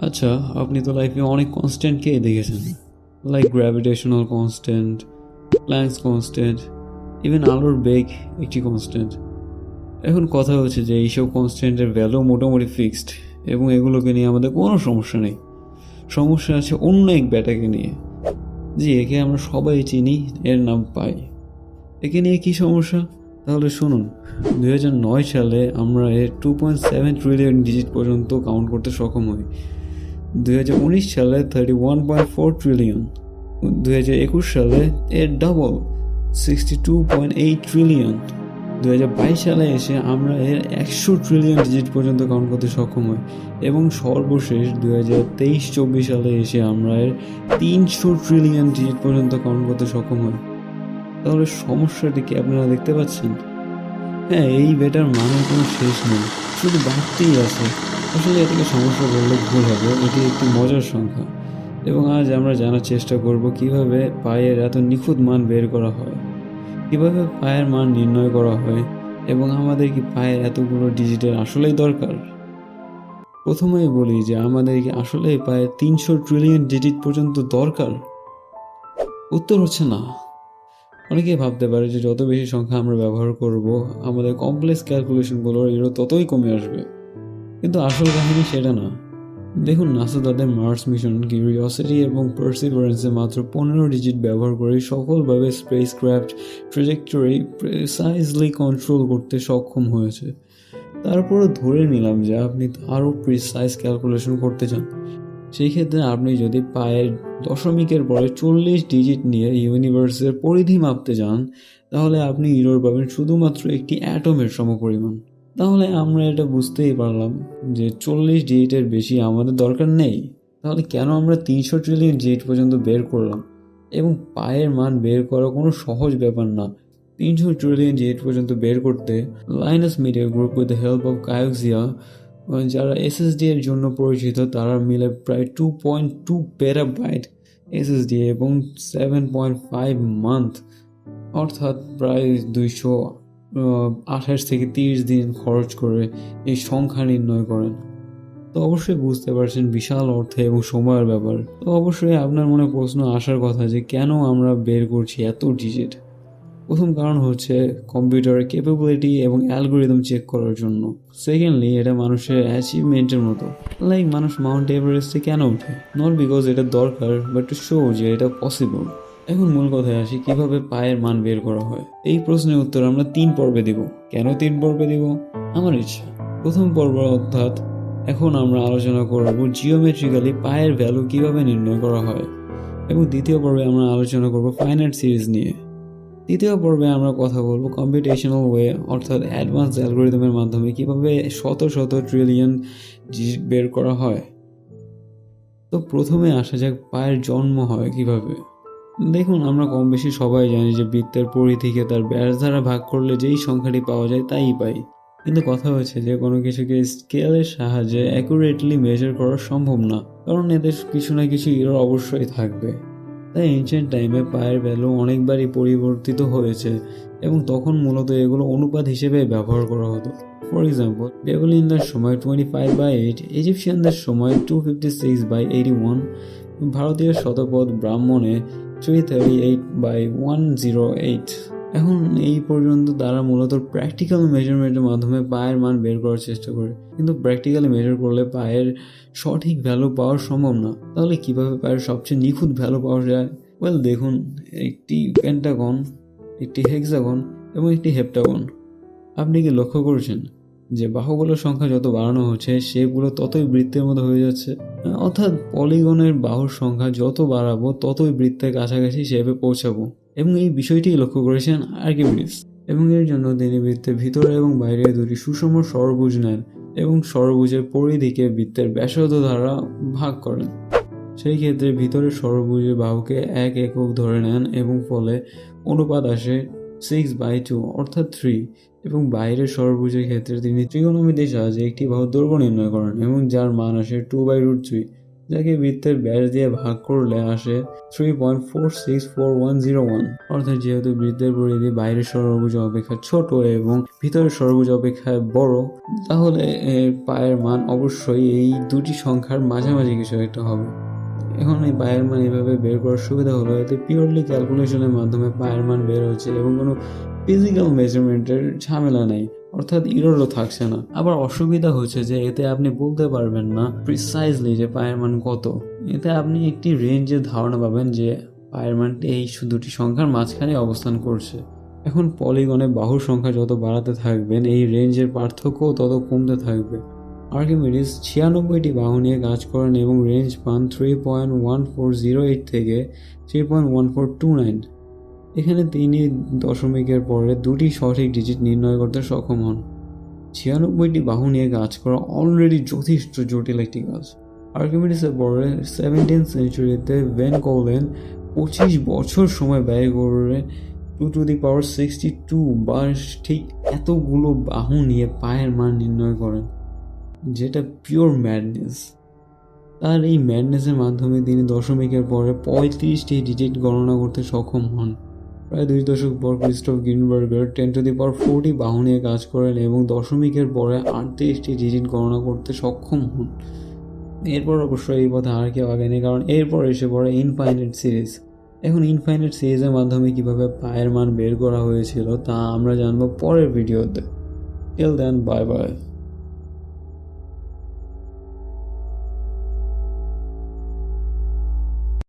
আচ্ছা আপনি তো লাইফে অনেক কনস্ট্যান্টকেই দেখেছেন। Like gravitational constant Planck's constant even আলোর বেগ একটি কনস্ট্যান্ট এখন কথা হচ্ছে যে এইসব কনস্ট্যান্টের ভ্যালু মোটামুটি ফিক্সড এবং এগুলোকে নিয়ে আমাদের কোনো সমস্যা নেই। সমস্যা আছে অন্য এক ব্যাটাকে নিয়ে। জি, একে আমরা সবাই চিনি, এর নাম পাই। একে নিয়ে কী সমস্যা? তাহলে শুনুন নয় সালে আমরা এর two point seven trillion digit পর্যন্ত কাউন্ট করতে সক্ষম হই। দুই হাজার উনিশ সালে thirty one point four trillion দুই হাজার একুশ সালে এর double sixty two point eight trillion দু হাজার বাইশ সালে এসে আমরা এর একশো ট্রিলিয়ন ডিজিট পর্যন্ত কাউন্ট করতে সক্ষম হই। এবং সর্বশেষ দু হাজার তেইশ চব্বিশ সালে এসে আমরা এর তিনশো ট্রিলিয়ন ডিজিট পর্যন্ত কাউন্ট করতে সক্ষম হই। তাহলে সমস্যাটি কি আপনারা দেখতে পাচ্ছেন? হ্যাঁ এই বেটার মানের কোনো শেষ নেই। শুধু বাড়তেই আছে। আসলে এটাকে সমস্যা বললে ভুল হবে। এটি একটি মজার সংখ্যা। এবং আজ আমরা জানার চেষ্টা করব কীভাবে পায়ের এত নিখুঁত মান বের করা হয়। কীভাবে পায়ের মান নির্ণয় করা হয় এবং আমাদের কি পায়ের এতগুলো ডিজিটের আসলেই দরকার? প্রথমেই বলি যে আমাদের কি আসলেই পায়ের তিনশো ট্রিলিয়ন ডিজিট পর্যন্ত দরকার? উত্তর হচ্ছে না। অনেকেই ভাবতে পারে যে যত বেশি সংখ্যা আমরা ব্যবহার করব, আমাদের কমপ্লেক্স ক্যালকুলেশনগুলোর এরও ততই কমে আসবে। কিন্তু আসল কাহিনী সেটা না। দেখুন নাসা তাদের মার্স মিশন, কিউরিওসিটি এবং পার্সিভারেন্সে মাত্র পনেরো ডিজিট ব্যবহার করে সফলভাবে spacecraft trajectory precisely control করতে সক্ষম হয়েছে। তারপরে ধরে নিলাম যে আপনি আরও প্রিসাইজ ক্যালকুলেশন করতে চান। সেই ক্ষেত্রে আপনি যদি পায়ের দশমিকের পরে চল্লিশ ডিজিট নিয়ে ইউনিভার্সের পরিধি মাপতে যান, তাহলে আপনি ইরোর পাবেন শুধুমাত্র একটি অ্যাটমের সমপরিমাণ। তাহলে আমরা এটা বুঝতেই পারলাম যে চল্লিশ ডিজিটের বেশি আমাদের দরকার নেই। তাহলে কেন আমরা তিনশো ট্রিলিয়ন ডিজিট পর্যন্ত বের করলাম? এবং পায়ের মান বের করা কোনো সহজ ব্যাপার না। তিনশো ট্রিলিয়ন ডিজিট পর্যন্ত বের করতে Linus Media Group with the help of Kioxia যারা এসএসডি এর জন্য পরিচিত, তারা মিলে প্রায় two point two petabyte SSD এবং সেভেন পয়েন্ট ফাইভ মান্থ অর্থাৎ প্রায় দুইশো আঠাশ থেকে তিরিশ দিন খরচ করে এই সংখ্যা নির্ণয় করেন। তো অবশ্যই বুঝতে পারছেন বিশাল অর্থে এবং সময়ের ব্যাপার। তো অবশ্যই আপনার মনে প্রশ্ন আসার কথা যে কেন আমরা বের করছি এত ডিজিট প্রথম কারণ হচ্ছে কম্পিউটারের ক্যাপাবিলিটি এবং অ্যালগোরিদম চেক করার জন্য। সেকেন্ডলি এটা মানুষের অ্যাচিভমেন্টের মতো। লাইক মানুষ মাউন্ট এভারেস্টে কেন ওঠে নট বিকজ এটা দরকার বাট টু শো যে এটা পসিবল এখন মূল কথায় আসি, কীভাবে পায়ের মান বের করা হয়? এই প্রশ্নের উত্তর আমরা তিন পর্বে দিব। কেন তিন পর্বে দিব? আমার ইচ্ছা। প্রথম পর্ব অর্থাৎ এখন আমরা আলোচনা করব জিওমেট্রিক্যালি পায়ের ভ্যালু কীভাবে নির্ণয় করা হয়। এবং দ্বিতীয় পর্বে আমরা আলোচনা করব ফাইনাইট সিরিজ নিয়ে। তৃতীয় পর্বে আমরা কথা বলব কম্পিটিশনাল ওয়ে অর্থাৎ অ্যাডভান্স অ্যালগোরিদমের মাধ্যমে কীভাবে শত শত ট্রিলিয়ন ডিজিট বের করা হয়। তো প্রথমে আসা যাক পায়ের জন্ম হয় কীভাবে। দেখুন, আমরা কম বেশি সবাই জানি যে বৃত্তের পরিধিকে তার ব্যাস দ্বারা ভাগ করলে যেই সংখ্যাটি পাওয়া যায় তাই পাই। কিন্তু কথা হচ্ছে যে কোনো কিছুকে স্কেলের সাহায্যে অ্যাকুরেটলি মেজার করা সম্ভব না, কারণ এদের কিছু না কিছু ইরর অবশ্যই থাকবে। তাই এনশিয়েন্ট টাইমে পায়ের ভ্যালু অনেকবারই পরিবর্তিত হয়েছে এবং তখন মূলত এগুলো অনুপাত হিসেবে ব্যবহার করা হতো। ফর এক্সাম্পল বেবলিনদের সময় টোয়েন্টি ফাইভ বাই এইট ইজিপশিয়ানদের সময় two fifty six by eighty one ভারতীয় Shatapatha ব্রাহ্মণে three thirty eight by one zero eight এখন এই পর্যন্ত তারা মূলত প্র্যাকটিক্যাল মেজারমেন্টের মাধ্যমে পায়ের মান বের করার চেষ্টা করে। কিন্তু প্র্যাকটিক্যালি মেজার করলে পায়ের সঠিক ভ্যালু পাওয়া সম্ভব না। তাহলে কীভাবে পায়ের সবচেয়ে নিখুঁত ভ্যালু পাওয়া যায়? ওয়েল দেখুন, একটি পেন্টাগন একটি হেক্সাগন এবং একটি হেপ্টাগন আপনি কি লক্ষ্য করেছেন? যে বাহুগুলোর সংখ্যা যত বাড়ানো হচ্ছে, সেগুলো ততই বৃত্তের মতো হয়ে যাচ্ছে। অর্থাৎ পলিগনের বাহুর সংখ্যা যত বাড়াবো, ততই বৃত্তের কাছাকাছি শেপে পৌঁছাবো। এবং এই বিষয়টি লক্ষ্য করেছেন আর্কিমিডিস। এবং এর জন্য তিনি বৃত্তের ভিতরে এবং বাইরে দুটি সুষম ষড়ভুজ নেন এবং ষড়ভুজের পরিধিকে বৃত্তের ব্যাসার্ধ দ্বারা ভাগ করেন। সেই ক্ষেত্রে ভিতরের ষড়ভুজের বাহুকে এক একক ধরে নেন এবং ফলে অনুপাত আসে সিক্স বাই টু অর্থাৎ থ্রি এবং বাইরের ষড়ভুজের ক্ষেত্রে তিনি ত্রিকোণমিতির সাহায্যে একটি বাহুর দৈর্ঘ্য নির্ণয় করেন এবং যার মান আসে টু বাই রুট থ্রি যাকে বৃত্তের ব্যাস দিয়ে ভাগ করলে আসে three point four six four one zero one অর্থাৎ যেহেতু বৃত্তের পরিধি বাইরের সরভুজ অপেক্ষা ছোট এবং ভিতরের সরভুজ অপেক্ষায় বড়, তাহলে এর পায়ের মান অবশ্যই এই দুটি সংখ্যার মাঝামাঝি কিছু একটা হবে। এখন এই পায়ের মান এভাবে বের করার সুবিধা হলো, এতে পিওরলি ক্যালকুলেশনের মাধ্যমে পায়ের মান বের হচ্ছে এবং কোনো ফিজিক্যাল মেজারমেন্টের ঝামেলা নেই, অর্থাৎ ইরোরও থাকছে না। আবার অসুবিধা হচ্ছে যে এতে আপনি বলতে পারবেন না প্রিসাইজলি যে পায়ের মান কত। এতে আপনি একটি রেঞ্জের ধারণা পাবেন যে পায়ের মানটি এই দুটি সংখ্যার মাঝখানে অবস্থান করছে। এখন পলিগনে বাহুর সংখ্যা যত বাড়াতে থাকবেন, এই রেঞ্জের পার্থক্যও তত কমতে থাকবে। আর্কিমিডিস ছিয়ানব্বইটি বাহু নিয়ে কাজ করেন এবং রেঞ্জ পান three point one four zero eight থেকে three point one four two nine এখানে তিনি দশমিকের পরে দুটি সঠিক ডিজিট নির্ণয় করতে সক্ষম হন। ছিয়ানব্বইটি বাহু নিয়ে কাজ করা অলরেডি যথেষ্ট জটিল একটি কাজ। আর্কিমিডিসের পরে সেভেন্টিন সেঞ্চুরিতে ভেন কোলেন পঁচিশ বছর সময় ব্যয় করে two to the power sixty two বা ঠিক এতগুলো বাহু নিয়ে পায়ের মান নির্ণয় করেন। যেটা পিওর ম্যাডনেস তার এই ম্যাডনেসের মাধ্যমে তিনি দশমিকের পরে পঁয়ত্রিশটি ডিজিট গণনা করতে সক্ষম হন। প্রায় দুই দশক পর Christoph Grienberger ten to the power forty বাহু নিয়ে কাজ করেন এবং দশমিকের পরে আটত্রিশটি ডিজিট গণনা করতে সক্ষম হন। এরপর অবশ্য এই পথে আর কেউ আগেনি কারণ এরপর এসে পড়ে ইনফাইনাইট সিরিজ এখন ইনফাইনাইট সিরিজের মাধ্যমে কীভাবে পায়ের মান বের করা হয়েছিল তা আমরা জানব পরের ভিডিওতে। Till then bye bye